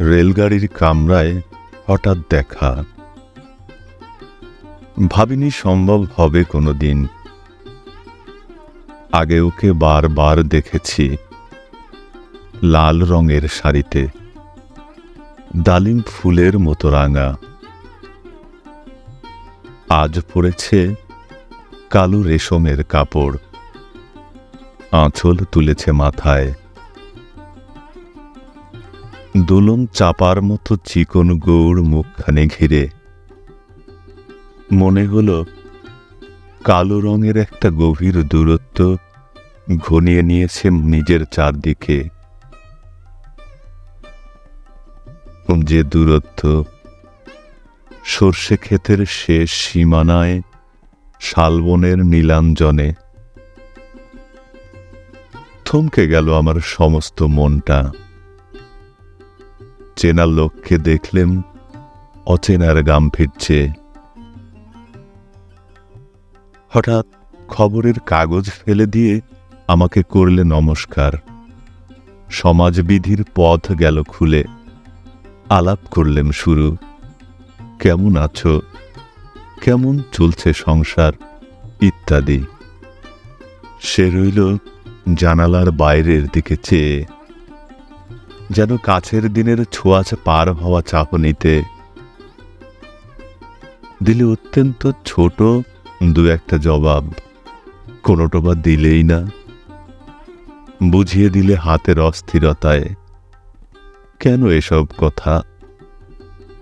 রেলগাড়ির কামরায় হঠাৎ দেখা। ভাবিনি সম্ভব হবে কোনো দিন আগে ওকে বারবার দেখেছি লাল রঙের শাড়িতে। ডালিম ফুলের মতো রাঙা। আজ পড়েছে কালো রেশমের কাপড়। আঁচল তুলেছে মাথায়। দুলন চাপার মতো চিকন গৌড় মুখখানে ঘিরে। মনে হলো, কালো রঙের একটা গভীর দূরত্ব ঘনিয়ে নিয়েছে নিজের চারদিকে। যে দূরত্ব সর্ষে ক্ষেতের শেষ সীমানায় শালবনের নীলাঞ্জনে থমকে গেল আমার সমস্ত মনটা। চেনা লোককে দেখলেম, অচেনার গাম ফিরছে। হঠাৎ খবরের কাগজ ফেলে দিয়ে আমাকে করলে নমস্কার। সমাজবিধির পথ গেল খুলে। আলাপ করলেম শুরু। কেমন আছো? কেমন চলছে সংসার? ইত্যাদি। সে রইল জানালার বাইরের দিকে চেয়ে, যেন কাছের দিনের ছোঁয়াচে পার হওয়া চাহনিতে। দিলে অত্যন্ত ছোট দু একটা জবাব, কোনোটা বা দিলেই না। বুঝিয়ে দিলে হাতের অস্থিরতায়, কেন এসব কথা?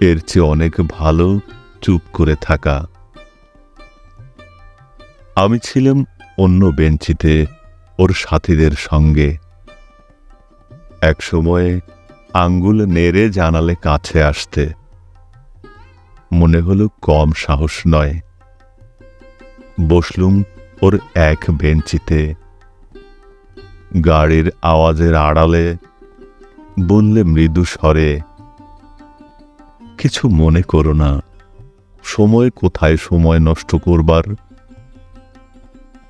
এর চেয়ে অনেক ভালো চুপ করে থাকা। আমি ছিলাম অন্য বেঞ্চিতে। ওর সাথীদের সঙ্গে। এক সময়ে আঙ্গুল নেড়ে জানালে কাছে আসতে। মনে হলো কম সাহস নয়। বসলুম ওর এক বেঞ্চিতে। গাড়ির আওয়াজের আড়ালে বললে মৃদু স্বরে, কিছু মনে করো না। সময় কোথায় সময় নষ্ট করবার?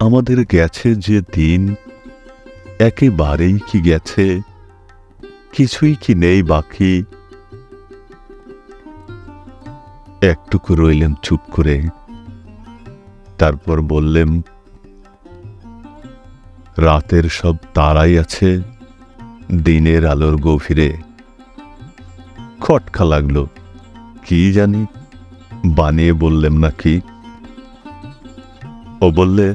আমাদের গেছে যে দিন, একেবারেই কি গেছে, কিছুই কি নেই বাকি। একটুকু রইলেন চুপ করে। তারপর বললেন, রাতের সব তারাই আছে, দিনের আলোর গভীরে। খটকা লাগল, কি জানি, বানিয়ে বললেম নাকি। ও বললে